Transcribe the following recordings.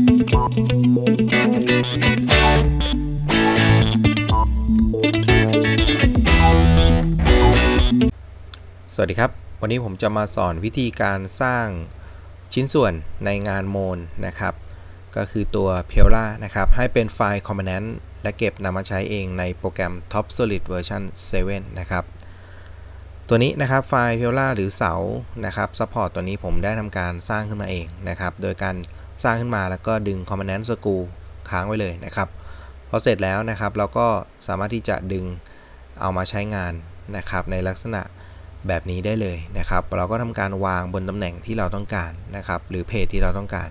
สวัสดีครับ วันนี้ผมจะมาสอนวิธีการสร้างชิ้นส่วนในงานโมนนะครับ ก็คือตัว p e l a นะครับ ให้เป็นไฟล์ Component และเก็บนำมาใช้เองในโปรแกรม Top Solid Version 7 นะครับ ตัวนี้นะครับไฟล์ p e l a หรือเสานะครับ Support ตัวนี้ผมได้ทำการสร้างขึ้นมาเองนะครับ โดยการ สร้างขึ้นมาแล้วก็ดึง Component Screw ค้างไว้เลยนะครับพอเสร็จแล้วนะครับเราก็สามารถที่จะดึงเอามาใช้งานนะครับในลักษณะแบบนี้ได้เลยนะครับ เราก็ทำการวางบนตำแหน่งที่เราต้องการนะครับหรือเพจที่เราต้องการ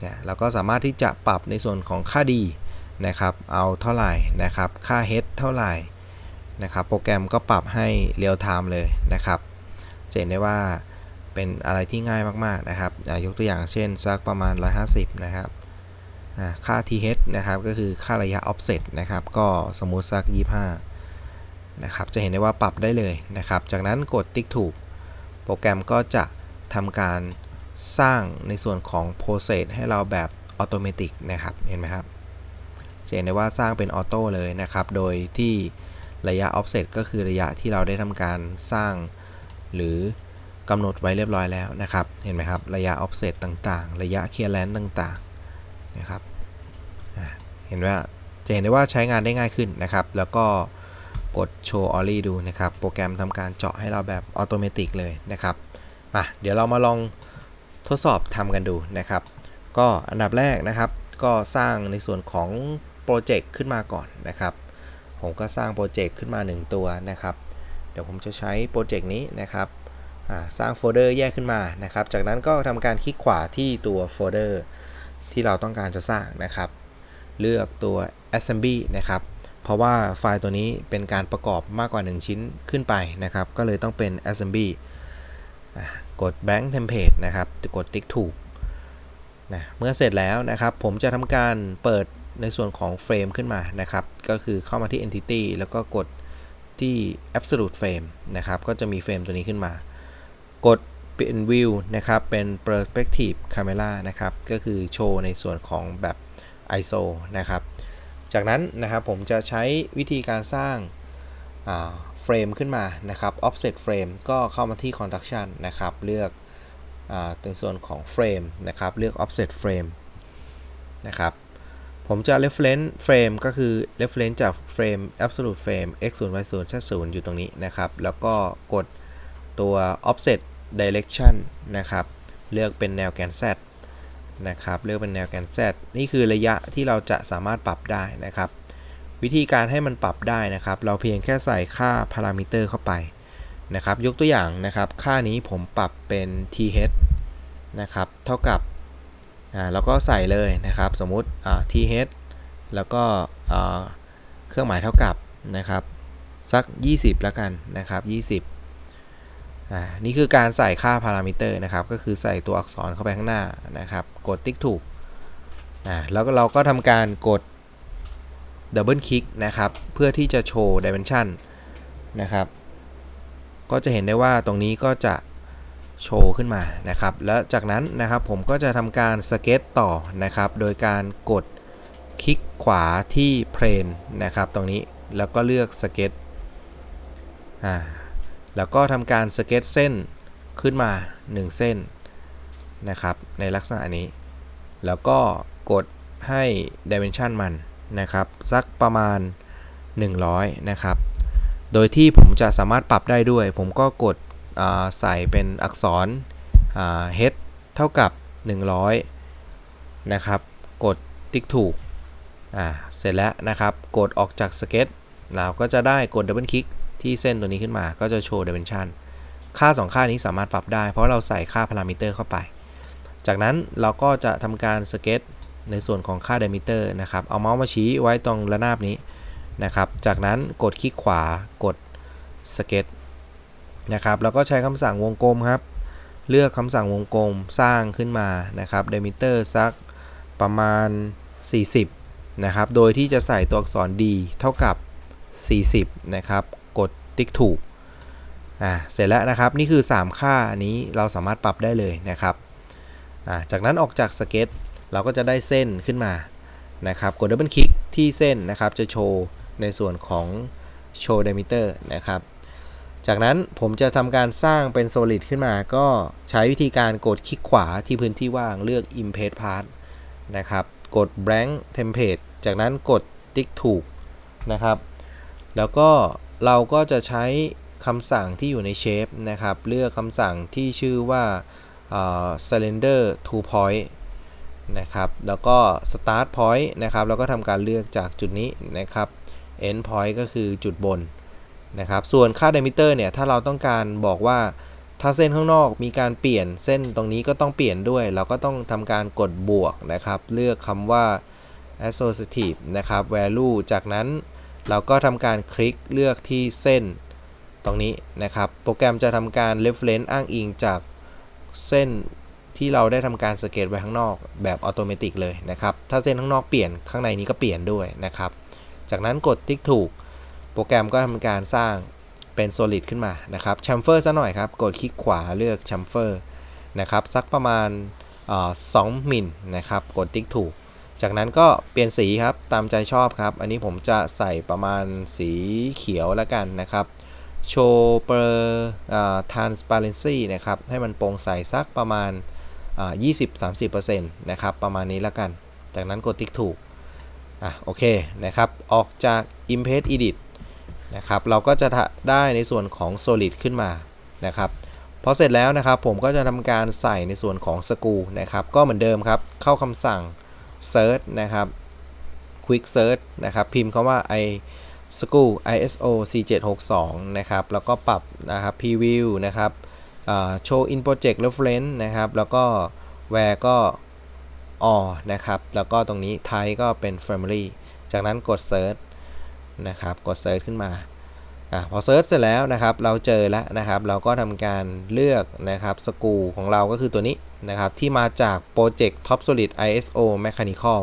เนี่ยเราก็สามารถที่จะปรับในส่วนของค่าดีนะครับเอาเท่าไหร่นะครับค่า h เท่าไหร่นะครับโปรแกรมก็ปรับให้เรียลไทม์เลยนะครับจะเห็นได้ว่า เป็นอะไรที่ง่ายมากๆนะครับยกตัวอย่างเช่นสักประมาณ 150 นะครับค่า th นะครับก็คือค่าระยะ offset นะครับก็สมมุติสัก 25 นะครับจะเห็นได้ว่าปรับได้เลยนะครับ จากนั้นกดติ๊กถูก โปรแกรมก็จะทำการสร้างในส่วนของ process ให้เราแบบอัตโนมัตินะครับเห็นไหมครับจะเห็นได้ว่าสร้างเป็นออโต้เลยนะครับ โดยที่ระยะ offset ก็คือระยะที่เราได้ทำการสร้างหรือ กำหนดไว้เรียบร้อยแล้วนะครับ เห็นไหมครับ ระยะ offset ต่างๆ ระยะ clearance ต่างๆนะครับเห็นว่าจะเห็นได้ว่าใช้งานได้ง่ายขึ้นนะครับ แล้วก็กดโชว์ออลลี่ดูนะครับ โปรแกรมทำการเจาะให้เราแบบอัตโนมัติเลยนะครับมาเดี๋ยวเรามาลองทดสอบทำกันดูนะครับ ก็อันดับแรกนะครับ ก็สร้างในส่วนของโปรเจกต์ขึ้นมาก่อนนะครับ ผมก็สร้างโปรเจกต์ขึ้นมา 1 ตัวนะครับ เดี๋ยวผมจะใช้โปรเจกต์นี้นะครับ สร้างโฟลเดอร์แยกขึ้นมานะครับ จากนั้นก็ทำการคลิกขวาที่ตัวโฟลเดอร์ที่เราต้องการจะสร้างนะครับ เลือกตัว assembly นะครับ เพราะว่าไฟล์ตัวนี้เป็นการประกอบมากกว่า 1 ชิ้นขึ้นไปนะครับ ก็เลยต้องเป็น assembly กด blank template นะครับ กดติ๊กถูกนะเมื่อเสร็จแล้วนะครับ ผมจะทำการเปิดในส่วนของเฟรมขึ้นมานะครับ ก็คือเข้ามาที่ entity แล้วก็กดที่ absolute frame นะครับ ก็จะมีเฟรมตัวนี้ขึ้นมา กดเป็น view นะครับเป็น perspective camera นะครับก็คือโชว์ในส่วนของแบบ ISO นะครับจากนั้นนะครับผมจะใช้วิธีการสร้างเฟรมขึ้นมานะครับ offset frame ก็เข้ามาที่ construction นะครับเลือกในส่วนของเฟรมนะครับเลือก offset frame นะครับผมจะ reference frame ก็คือ reference จาก frame absolute frame x 0 y 0 z 0อยู่ตรงนี้นะครับ แล้วก็กดตัว offset direction นะครับ เลือกเป็นแนวแกน z นะครับ เลือกเป็นแนวแกน Z นี่คือระยะที่เราจะสามารถปรับได้นะครับ วิธีการให้มันปรับได้นะครับ เราเพียงแค่ใส่ค่าพารามิเตอร์เข้าไปนะครับ ยกตัวอย่างนะครับ ค่านี้ผมปรับเป็น th นะครับ เท่ากับ อ่า แล้วก็ใส่เลยนะครับ สมมุติ อ่า th แล้วก็เครื่องหมายเท่ากับนะครับ สัก 20 แล้วกันนะครับ 20 นี่คือการใส่ค่าพารามิเตอร์นะครับ ก็คือใส่ตัวอักษรเข้าไปข้างหน้านะครับ กดติ๊กถูกแล้วเราก็ทำการกดดับเบิลคลิกนะครับ เพื่อที่จะโชว์ดิเมนชันนะครับ ก็จะเห็นได้ว่าตรงนี้ก็จะโชว์ขึ้นมานะครับ แล้วจากนั้นนะครับผมก็จะทำการสเก็ตต่อนะครับ โดยการกดคลิกขวาที่เพลนนะครับ ตรงนี้แล้วก็เลือกสเก็ตอ่า แล้วก็ทำการสเก็ตเส้นขึ้นมา 1 เส้นนะครับ ในลักษณะนี้ แล้วก็กดให้ dimension มันนะครับ สักประมาณ 100 นะครับ โดยที่ผมจะสามารถปรับได้ด้วย ผมก็กดใส่เป็นอักษร H เท่ากับ 100 นะครับ กดติ๊กถูกเสร็จแล้วนะครับ กดออกจากสเก็ตเราก็จะได้กดดับเบิลคลิก ที่เส้นตัวนี้ขึ้นมาก็จะโชว์ dimension ค่า 2 ค่านี้สามารถปรับได้ เพราะเราใส่ค่าพารามิเตอร์เข้าไป จากนั้นเราก็จะทำการสเก็ตในส่วนของค่า diameter นะครับ เอาเมาส์มาชี้ไว้ตรงระนาบนี้นะครับ จากนั้นกดคลิกขวากดสเก็ตนะครับ แล้วก็ใช้คำสั่งวงกลมครับ เลือกคำสั่งวงกลมสร้างขึ้นมานะครับ diameter สักประมาณ 40นะครับ โดยที่จะใส่ตัวอักษร D เท่ากับ 40 นะครับ ติ๊กถูกอ่าเสร็จแล้วนะครับนี่คือ 3 ค่านี้เราสามารถปรับได้เลยนะครับอ่าจากนั้นออกจากสเก็ตเราก็จะได้เส้นขึ้นมานะครับกดดับเบิลคลิกที่เส้นนะครับจะโชว์ในส่วนของโชว์ diameter นะครับจากนั้นผมจะทำการสร้างเป็น solid ขึ้นมาก็ใช้วิธีการกดคลิกขวาที่พื้นที่ว่างเลือก impress part นะครับกด blank template จากนั้นกดติ๊กถูกนะครับ แล้วก็ เราก็จะใช้คำสั่งที่อยู่ในเชฟนะครับ เลือกคำสั่งที่ชื่อว่า cylinder to point นะครับ แล้วก็ start point นะครับ แล้วก็ทำการเลือกจากจุดนี้นะครับ end point ก็คือจุดบนนะครับ ส่วนค่า diameter เนี่ย ถ้าเราต้องการบอกว่า ถ้าเส้นข้างนอกมีการเปลี่ยน เส้นตรงนี้ก็ต้องเปลี่ยนด้วย เราก็ต้องทำการกดบวกนะครับ เลือกคำว่า associative นะครับ value จากนั้น เราก็ทำการคลิกเลือกที่เส้นตรงนี้นะครับ โปรแกรมจะทำการ reference อ้างอิงจากเส้นที่เราได้ทำการสเกตไว้ข้างนอกแบบอัตโนมัติเลยนะครับ ถ้าเส้นข้างนอกเปลี่ยนข้างในนี้ก็เปลี่ยนด้วยนะครับ จากนั้นกดติ๊กถูก โปรแกรมก็ทำการสร้างเป็น solid ขึ้นมานะครับ chamfer ซะหน่อยครับ กดคลิกขวาเลือก chamfer นะครับ สักประมาณเอ่อ2มิลนะครับ กดติ๊กถูก จากนั้นก็เปลี่ยนสีครับตามใจชอบครับ อันนี้ผมจะใส่ประมาณสีเขียวแล้วกันนะครับโชว์เปอร์ transparency นะครับ ให้มันโปร่งใสสักประมาณอ่า20-30%นะครับ ประมาณนี้แล้วกัน จากนั้นกดติ๊กถูก อะ โอเค นะครับ ออกจาก Impress Edit นะครับ เราก็จะได้ในส่วนของ Solid ขึ้นมา นะครับ พอเสร็จแล้วนะครับ ผมก็จะทำการใส่ในส่วนของสกูนะครับ ก็เหมือนเดิมครับ เข้าคำสั่ง Search นะครับ Quick Search นะครับ พิมพ์คำว่า i s c r e w ISO C762 นะครับ แล้วก็ปรับนะครับ Preview นะครับ Show in Project Reference นะครับ แล้วก็ Where ก็ all นะครับ แล้วก็ตรงนี้ type ก็เป็น family จากนั้นกด search นะครับ กด search ขึ้นมาอพอ search เสร็จแล้วนะครับ เราเจอแล้วนะครับ เราก็ทำการเลือกนะครับสกูของเราก็คือตัวนี้ นะครับที่มาจาก Project Top Solid ISO Mechanical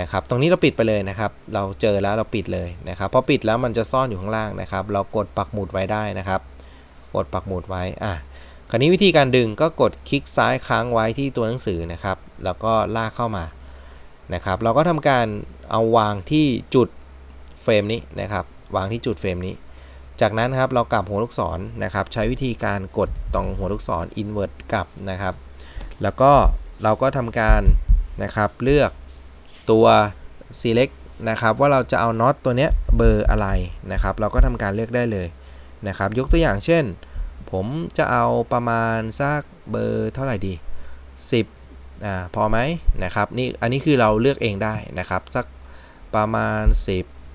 นะครับตรงนี้เราปิดไปเลยนะครับ เราเจอแล้วเราปิดเลยนะครับพอปิดแล้วมันจะซ่อนอยู่ข้างล่างนะครับ เรากดปักหมุดไว้ได้นะครับ กดปักหมุดไว้อะคราวนี้วิธีการดึงก็กดคลิกซ้ายค้างไว้ที่ตัวหนังสือนะครับ แล้วก็ลากเข้ามานะครับ เราก็ทำการเอาวางที่จุดเฟรมนี้นะครับ วางที่จุดเฟรมนี้ จากนั้นครับเรากลับหัวลูกศรนะครับ ใช้วิธีการกดตรงหัวลูกศร invert กลับนะครับ แล้วก็เราก็ทำการนะครับเลือกตัว select นะครับว่าเราจะเอาน็อตตัวเนี้ยเบอร์อะไรนะครับ เราก็ทำการเลือกได้เลยนะครับ ยกตัวอย่างเช่น ผมจะเอาประมาณสักเบอร์เท่าไหร่ดี 10อ่าพอไหมนะครับนี่อันนี้คือเราเลือกเองได้นะครับสักประมาณ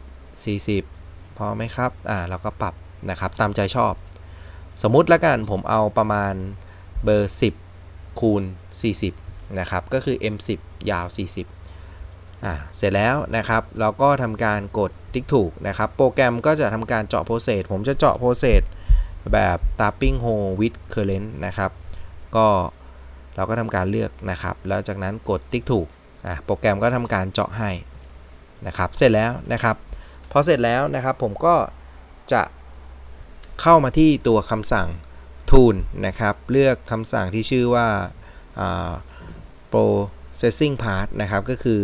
10 40 พอไหมครับอ่าเราก็ปรับนะครับตามใจชอบ สมมุติละกันผมเอาประมาณเบอร์ 10 คูณ 40 นะครับ ก็คือ M10 ยาว 40อ่าเสร็จแล้วนะครับ เราก็ทำการกดติ๊กถูกนะครับ โปรแกรมก็จะทำการเจาะโปรเซสผมจะเจาะโปรเซสแบบ tapping hole with current นะครับ ก็เราก็ทำการเลือกนะครับ แล้วจากนั้นกดติ๊กถูกอะโปรแกรมก็ทำการเจาะให้นะครับ เสร็จแล้วนะครับพอเสร็จแล้วนะครับผมก็จะเข้ามาที่ตัวคำสั่ง tool นะครับ เลือกคำสั่งที่ชื่อว่า processing part นะครับ ก็คือ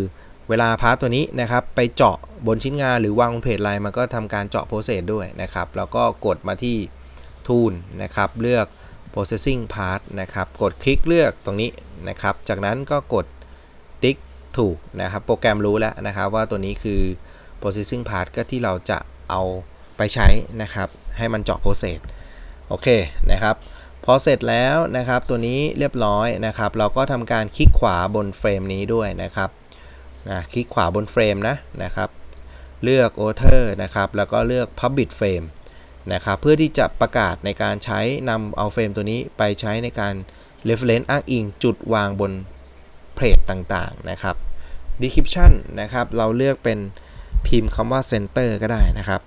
เวลาพาร์ทตัวนี้นะครับ ไปเจาะบนชิ้นงานหรือวางบนเพจไลน์มันก็ทำการเจาะ process ด้วยนะครับ แล้วก็กดมาที่ tool นะครับ เลือก processing part นะครับ กดคลิกเลือกตรงนี้นะครับ จากนั้นก็กดติ๊กถูกนะครับ โปรแกรมรู้แล้วนะครับว่าตัวนี้คือ processing part ก็ที่เราจะเอาไปใช้นะครับ ให้มันเจาะ process โอเคนะครับพอเสร็จแล้วนะครับตัวนี้เรียบร้อยนะครับ เราก็ทำการคลิกขวาบนเฟรมนี้ด้วยนะครับนะคลิกขวาบนเฟรมนะนะครับ เลือก author นะครับ แล้วก็เลือก public frame นะครับเพื่อที่จะประกาศในการใช้นำเอาเฟรมตัวนี้ไปใช้ในการ reference อ้างอิงจุดวางบนเพจต่างๆนะครับ description นะครับ เราเลือกเป็นพิมพ์คำว่า center ก็ได้นะครับ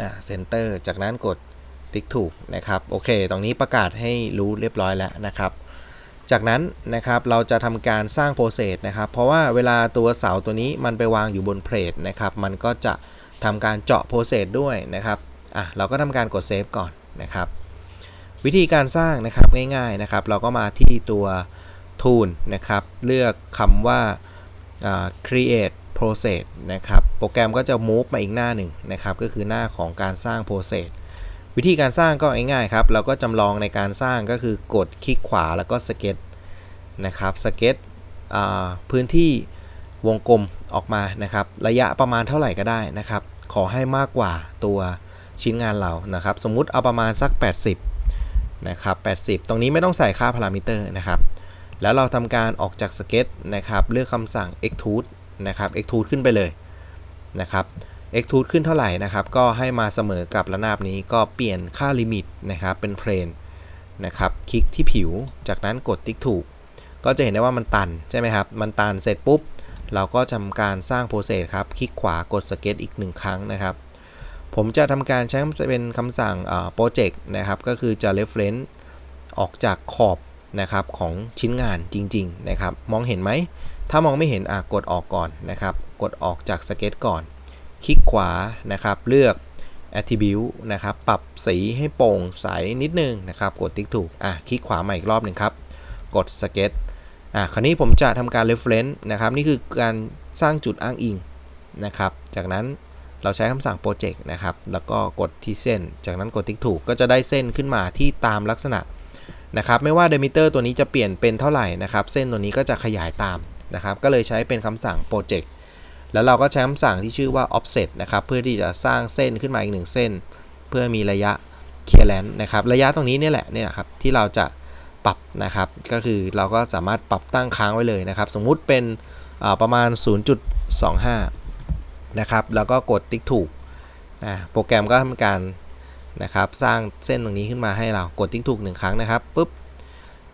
อ่า center จากนั้นกด ติ๊กถูกนะครับโอเค ตรงนี้ประกาศให้รู้เรียบร้อยแล้วนะครับ จากนั้นนะครับเราจะทำการสร้างโปรเซสนะครับ เพราะว่าเวลาตัวเสาตัวนี้มันไปวางอยู่บนเพลทนะครับ มันก็จะทำการเจาะโปรเซสด้วยนะครับอะเราก็ทำการกดเซฟก่อนนะครับ วิธีการสร้างนะครับง่ายๆนะครับ เราก็มาที่ตัว tool นะครับ เลือกคำว่าอ่า create process นะครับ โปรแกรมก็จะ move มาอีกหน้าหนึ่งนะครับ ก็คือหน้าของการสร้าง process วิธีการสร้างก็ง่ายๆครับ เราก็จำลองในการสร้างก็คือกดคลิกขวาแล้วก็สเก็ตนะครับสเก็ตพื้นที่วงกลมออกมานะครับ ระยะประมาณเท่าไหร่ก็ได้นะครับ ขอให้มากกว่าตัวชิ้นงานเรานะครับ สมมุติเอาประมาณสัก 80นะครับ80 ตรงนี้ไม่ต้องใส่ค่าพารามิเตอร์นะครับ แล้วเราทำการออกจากสเก็ตนะครับ เลือกคำสั่ง extrude นะครับ extrude ขึ้นไปเลยนะครับ extrude ขึ้นเท่าไหร่นะครับ ก็ให้มาเสมอกับระนาบนี้ก็เปลี่ยนค่าลิมิตนะครับ เป็นเพลนนะครับ คลิกที่ผิว จากนั้นกดติ๊กถูก ก็จะเห็นได้ว่ามันตัน ใช่ไหมครับ มันตันเสร็จปุ๊บ เราก็ทำการสร้างโปรเซสครับ คลิกขวากดสเก็ตอีกหนึ่งครั้งนะครับ ผมจะทำการใช้เป็นคำสั่งโปรเจกต์นะครับ ก็คือจะ reference ออกจากขอบนะครับของชิ้นงานจริง ๆ นะครับ มองเห็นไหม ถ้ามองไม่เห็นอะกดออกก่อนนะครับ กดออกจากสเก็ตก่อน คลิกขวานะครับ เลือก attribute นะครับ ปรับสีให้โปร่งใสนิดนึงนะครับ กดติ๊กถูก อะ คลิกขวาใหมาอีกรอบหนึ่งครับ กดสเก็ตอะ คราวนี้ผมจะทำการ reference นะครับ นี่คือการสร้างจุดอ้างอิงนะครับ จากนั้นเราใช้คำสั่ง project นะครับ แล้วก็กดที่เส้น จากนั้นกดติ๊กถูก ก็จะได้เส้นขึ้นมาที่ตามลักษณะนะครับ ไม่ว่า diameter ตัวนี้จะเปลี่ยนเป็นเท่าไหร่นะครับ เส้นตัวนี้ก็จะขยายตามนะครับ ก็เลยใช้เป็นคำสั่ง project แล้วเราก็ใช้คำสั่งที่ชื่อว่า offset นะครับ เพื่อที่จะสร้างเส้นขึ้นมาอีกหนึ่งเส้น เพื่อมีระยะ clearance นะครับ ระยะตรงนี้เนี่ยแหละเนี่ยครับที่เราจะปรับนะครับ ก็คือเราก็สามารถปรับตั้งค้างไว้เลยนะครับ สมมุติเป็นประมาณ 0.25 นะครับ แล้วก็กดติ๊กถูกนะโปรแกรมก็ทำการนะครับสร้างเส้นตรงนี้ขึ้นมาให้เรากดติ๊กถูกหนึ่งครั้งนะครับปุ๊บ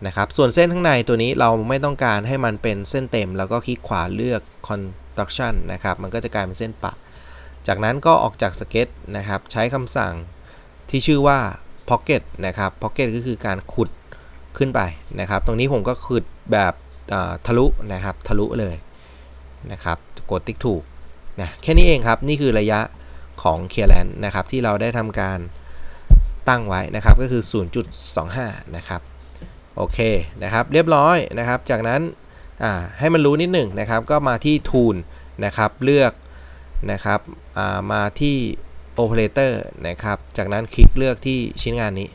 นะครับส่วนเส้นข้างในตัวนี้เราไม่ต้องการให้มันเป็นเส้นเต็ม แล้วก็คลิกขวาเลือก d u c t i o n นะครับ มันก็จะกลายเป็นเส้นปะ จากนั้นก็ออกจากสเก็ตนะครับ ใช้คำสั่งที่ชื่อว่า pocket นะครับ pocket ก็คือการขุดขึ้นไปนะครับ ตรงนี้ผมก็ขุดแบบทะลุนะครับ ทะลุเลยนะครับ กดติ๊กถูกนะแค่นี้เองครับ นี่คือระยะของ clearance นะครับที่เราได้ทำการตั้งไว้นะครับก็คือ 0.25 นะครับ โอเคนะครับ เรียบร้อยนะครับ จากนั้น ให้มันรู้นิดหนึ่งนะครับ ก็มาที่ tool นะครับ เลือกนะครับมาที่ operator นะครับ จากนั้นคลิกเลือกที่ชิ้นงานนี้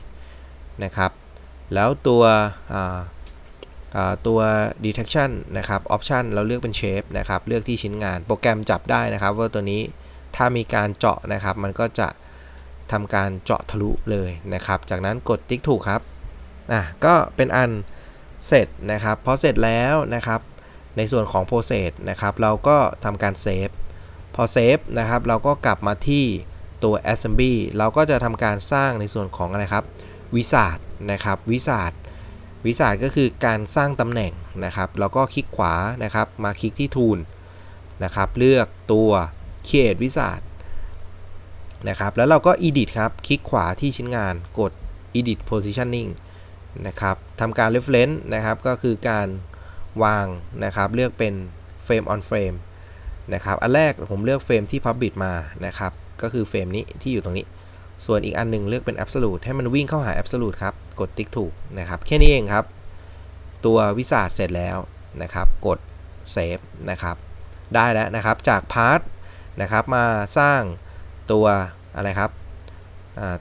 นะครับ แล้วตัวตัว detection นะครับ option เราเลือกเป็น shape นะครับ เลือกที่ชิ้นงาน โปรแกรมจับได้นะครับ ว่าตัวนี้ถ้ามีการเจาะนะครับ มันก็จะทำการเจาะทะลุเลยนะครับ จากนั้นกดติ๊กถูกครับ อะ ก็เป็นอัน เสร็จนะครับพอเสร็จแล้วนะครับในส่วนของ process นะครับเราก็ทำการเซฟพอเซฟนะครับเราก็กลับมาที่ตัว assembly เราก็จะทำการสร้างในส่วนของอะไรครับวิสาดนะครับวิสาดวิสาดก็คือการสร้างตำแหน่งนะครับเราก็คลิกขวานะครับมาคลิกที่ tool นะครับเลือกตัว create วิสาดนะครับแล้วเราก็ edit ครับคลิกขวาที่ชิ้นงานกด edit positioning นะครับทำการ reference นะครับ ก็คือการวางนะครับ เลือกเป็น frame on frame นะครับ อันแรกผมเลือกเฟรมที่ public มานะครับ ก็คือเฟรมนี้ที่อยู่ตรงนี้ ส่วนอีกอันนึงเลือกเป็น absolute ให้มันวิ่งเข้าหา absolute ครับ กดติ๊กถูกนะครับ แค่นี้เองครับ ตัววิสาดเสร็จแล้วนะครับ กด save นะครับ ได้แล้วนะครับ จากพาร์ทนะครับ มาสร้างตัวอะไรครับ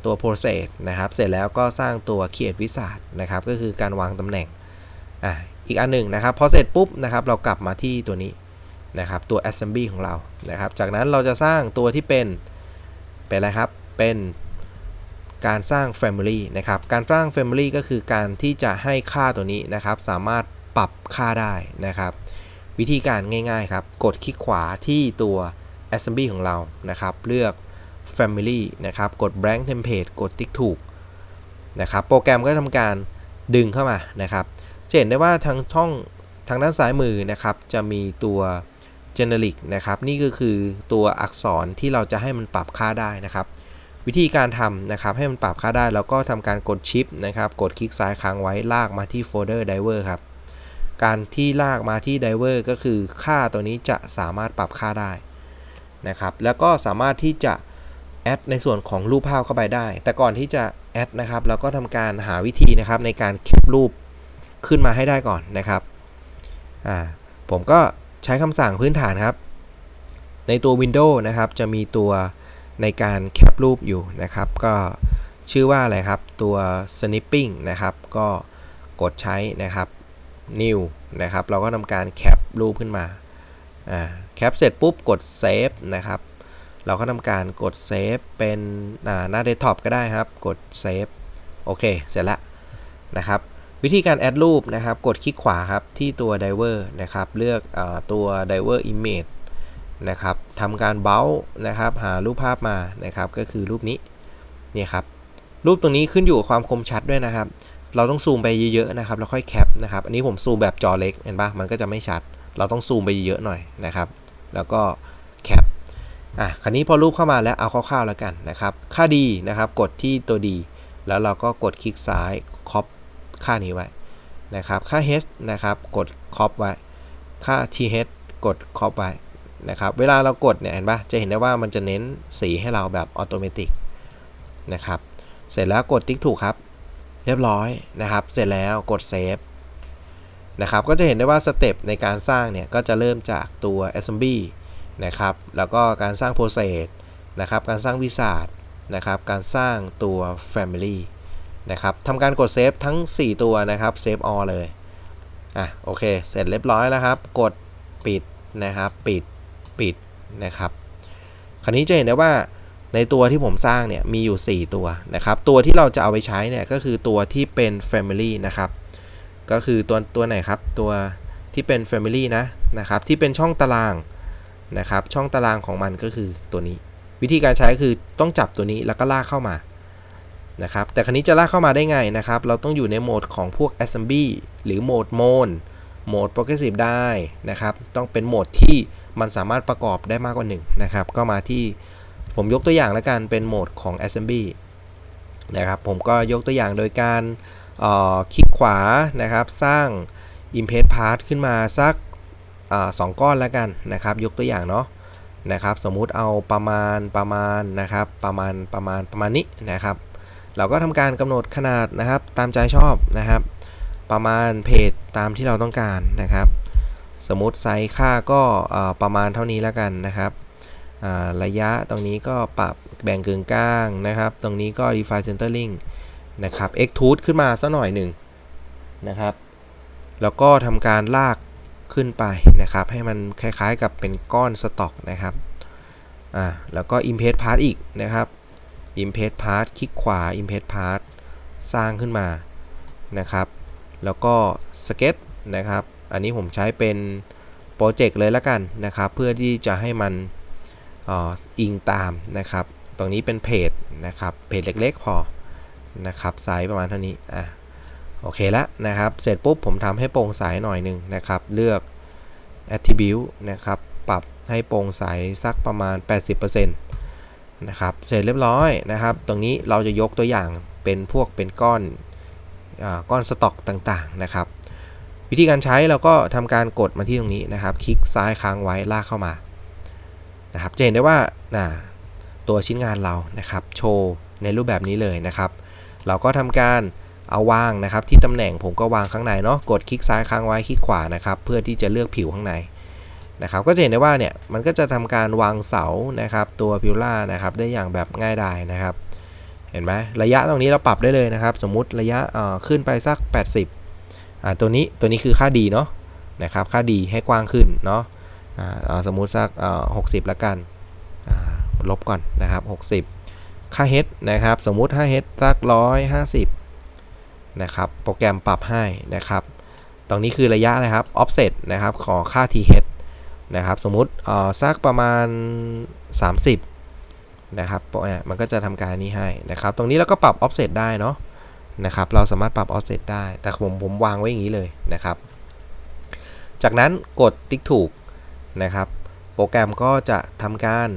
ตัว process นะครับเสร็จแล้วก็สร้างตัว create wizard นะครับก็คือการวางตำแหน่งอะอีกอันหนึ่งนะครับพอเสร็จปุ๊บนะครับเรากลับมาที่ตัวนี้นะครับตัว assembly ของเรานะครับจากนั้นเราจะสร้างตัวที่เป็นเป็นอะไรครับเป็นการสร้าง family นะครับการสร้าง family ก็คือการที่จะให้ค่าตัวนี้นะครับสามารถปรับค่าได้นะครับ วิธีการง่ายๆครับ กดคลิกขวาที่ตัว assembly ของเรานะครับ เลือก family นะครับ กด blank template กดติ๊กถูกนะครับ โปรแกรมก็ทำการดึงเข้ามานะครับจะเห็นได้ว่าทางช่องทางด้านซ้ายมือนะครับ จะมีตัว generic นะครับ นี่ก็คือตัวอักษรที่เราจะให้มันปรับค่าได้นะครับ วิธีการทำนะครับ ให้มันปรับค่าได้ แล้วก็ทำการกดชิปนะครับ กดคลิกซ้ายค้างไว้ลากมาที่โฟลเดอร์ diver ครับ การที่ลากมาที่ diver ก็คือค่าตัวนี้จะสามารถปรับค่าได้นะครับ แล้วก็สามารถที่จะ แอดในส่วนของรูปภาพเข้าไปได้ แต่ก่อนที่จะแอดนะครับเราก็ทำการหาวิธีนะครับในการแคปรูปขึ้นมาให้ได้ก่อนนะครับอ่าผมก็ใช้คำสั่งพื้นฐานครับ ในตัว Windows นะครับจะมีตัวในการแคปรูปอยู่นะครับ ก็ชื่อว่าอะไรครับตัว snipping นะครับ ก็กดใช้นะครับ new นะครับ เราก็ทำการแคปรูปขึ้นมาอ่าแคปเสร็จปุ๊บกด save นะครับ เราก็ทำการกด save เป็นหน้าเดสก์ท็อปก็ได้ครับ กด save โอเค เสร็จแล้วนะครับ วิธีการแอดรูปนะครับ กดคลิกขวาครับที่ตัว diver นะครับ เลือกอตัว diver image นะครับทำการเบ้านะครับ หารูปภาพมานะครับ ก็คือรูปนี้นี่ครับ รูปตรงนี้ขึ้นอยู่กับความคมชัดด้วยนะครับ เราต้องซูมไปเยอะๆนะครับ แล้วค่อยแคปนะครับ อันนี้ผมซูมแบบจอเล็กเห็นปะมันก็จะไม่ชัด เราต้องซูมไปเยอะๆหน่อยนะครับ แล้วก็ อะคราวนี้พอรูปเข้ามาแล้วเอาคร่าวๆแล้วกันนะครับ ค่าดีนะครับ กดที่ตัวดี แล้วเราก็กดคลิกซ้ายคอปค่านี้ไว้นะครับ ค่า h นะครับ กดคอปไว้ ค่า th กดคอปไว้นะครับ เวลาเรากดเนี่ยเห็นปะจะเห็นได้ว่ามันจะเน้นสีให้เราแบบอัตโนมัตินะครับ เสร็จแล้วกดติ๊กถูกครับ เรียบร้อยนะครับ เสร็จแล้วกดเซฟนะครับ ก็จะเห็นได้ว่าสเต็ปในการสร้างเนี่ยก็จะเริ่มจากตัว assembly นะครับ แล้วก็การสร้าง process นะครับ การสร้างวิสาดนะครับ การสร้างตัว family นะครับทำการกดเซฟทั้ง 4 ตัวนะครับ เซฟ all เลย อะ โอเค เสร็จเรียบร้อยแล้วครับ กดปิดนะครับ ปิด ปิดนะครับ คราวนี้จะเห็นได้ว่าในตัวที่ผมสร้างเนี่ยมีอยู่ 4 ตัวนะครับ ตัวที่เราจะเอาไปใช้เนี่ยก็คือตัวที่เป็น family นะครับ ก็คือตัวตัวไหนครับ ตัวที่เป็น family นะนะครับ ที่เป็นช่องตาราง นะครับ ช่องตารางของมันก็คือตัวนี้ วิธีการใช้คือต้องจับตัวนี้แล้วก็ลากเข้ามานะครับ แต่คราวนี้จะลากเข้ามาได้ไงนะครับ เราต้องอยู่ในโหมดของพวก assembly หรือโหมด mode โหมด progressive ได้นะครับ ต้องเป็นโหมดที่มันสามารถประกอบได้มากกว่า1นะครับ ก็มาที่ผมยกตัวอย่างแล้วกันเป็นโหมดของ assembly นะครับ ผมก็ยกตัวอย่างโดยการคลิกขวานะครับ สร้าง impress part ขึ้นมาสัก สองก้อนแล้วกันนะครับ ยกตัวอย่างเนาะนะครับ สมมุติเอาประมาณประมาณนะครับ ประมาณประมาณประมาณนี้นะครับ เราก็ทำการกำหนดขนาดนะครับ ตามใจชอบนะครับ ประมาณเพจตามที่เราต้องการนะครับ สมมติไซส์ค่าก็ประมาณเท่านี้แล้วกันนะครับระยะตรงนี้ก็ปรับแบ่งกึ่งกลางนะครับ ตรงนี้ก็ define centering นะครับ extrude ขึ้นมาสักหน่อยหนึ่งนะครับ แล้วก็ทำการลาก ขึ้นไปนะครับ ให้มันคล้ายๆกับเป็นก้อนสต็อกนะครับอ่าแล้วก็ impress part อีกนะครับ impress part คลิกขวา impress part สร้างขึ้นมานะครับ แล้วก็ sketch นะครับ อันนี้ผมใช้เป็นโปรเจกต์เลยละกันนะครับ เพื่อที่จะให้มันอิงตามนะครับ ตรงนี้เป็นเพจนะครับ เพจเล็กๆพอนะครับ ไซส์ประมาณเท่านี้อะ โอเคแล้วนะครับ เสร็จปุ๊บผมทำให้โปร่งใสหน่อยหนึ่งนะครับ เลือก attribute นะครับ ปรับให้โปร่งใสสักประมาณ 80%นะครับ เสร็จเรียบร้อยนะครับ ตรงนี้เราจะยกตัวอย่างเป็นพวกเป็นก้อนอก้อนสต็อกต่างๆนะครับ วิธีการใช้เราก็ทำการกดมาที่ตรงนี้นะครับ คลิกซ้ายค้างไว้ลากเข้ามานะครับจะเห็นได้ว่านะตัวชิ้นงานเรานะครับ โชว์ในรูปแบบนี้เลยนะครับ เราก็ทำการ เอาวางนะครับ ที่ตำแหน่งผมก็วางข้างในเนาะกดคลิกซ้ายค้างไว้คลิกขวานะครับ เพื่อที่จะเลือกผิวข้างในนะครับก็จะเห็นได้ว่าเนี่ยมันก็จะทำการวางเสานะครับ ตัวพิวล่านะครับได้อย่างแบบง่ายดายนะครับ เห็นไหมระยะตรงนี้เราปรับได้เลยนะครับ สมมุติระยะขึ้นไปสัก 80อ่าตัวนี้ตัวนี้คือค่าดีเนาะนะครับค่าดีให้กว้างขึ้นเนาะอ่าสมมุติสักหกสิบละกันลบก่อนนะครับ 60 ค่า h นะครับสมมุติค่า h สัก150 นะครับโปรแกรมปรับให้นะครับ ตรงนี้คือระยะนะครับ offset นะครับของค่า th นะครับสมมุติเอ่อสักประมาณ 30นะครับมันก็จะทำการนี้ให้นะครับ ตรงนี้เราก็ปรับ offset ได้เนาะนะครับ เราสามารถปรับ offset ได้ แต่ผมผมวางไว้อย่างนี้เลยนะครับ จากนั้นกดติ๊กถูกนะครับ โปรแกรมก็จะทำการ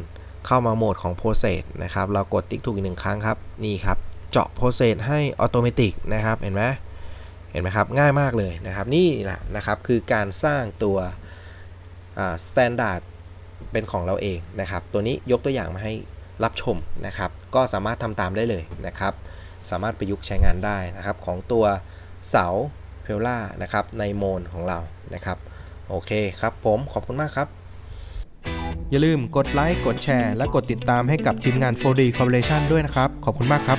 เข้ามาโหมดของ process นะครับ เรากดติ๊กถูกอีกหนึ่งครั้งครับ นี่ครับ เจาะ process ให้ automatic นะครับเห็นไหมเห็นไหมครับง่ายมากเลยนะครับนี่แหละนะครับคือการสร้างตัว standard เป็นของเราเองนะครับตัวนี้ยกตัวอย่างมาให้รับชมนะครับ ก็สามารถทำตามได้เลยนะครับ สามารถประยุกต์ใช้งานได้นะครับ ของตัวเสาเพลล่านะครับในโมนของเรานะครับโโอเคครับผมขอบคุณมากครับ อย่าลืมกดไลค์กดแชร์ และกดติดตามให้กับทีมงาน 4D Corporation ด้วยนะครับ ขอบคุณมากครับ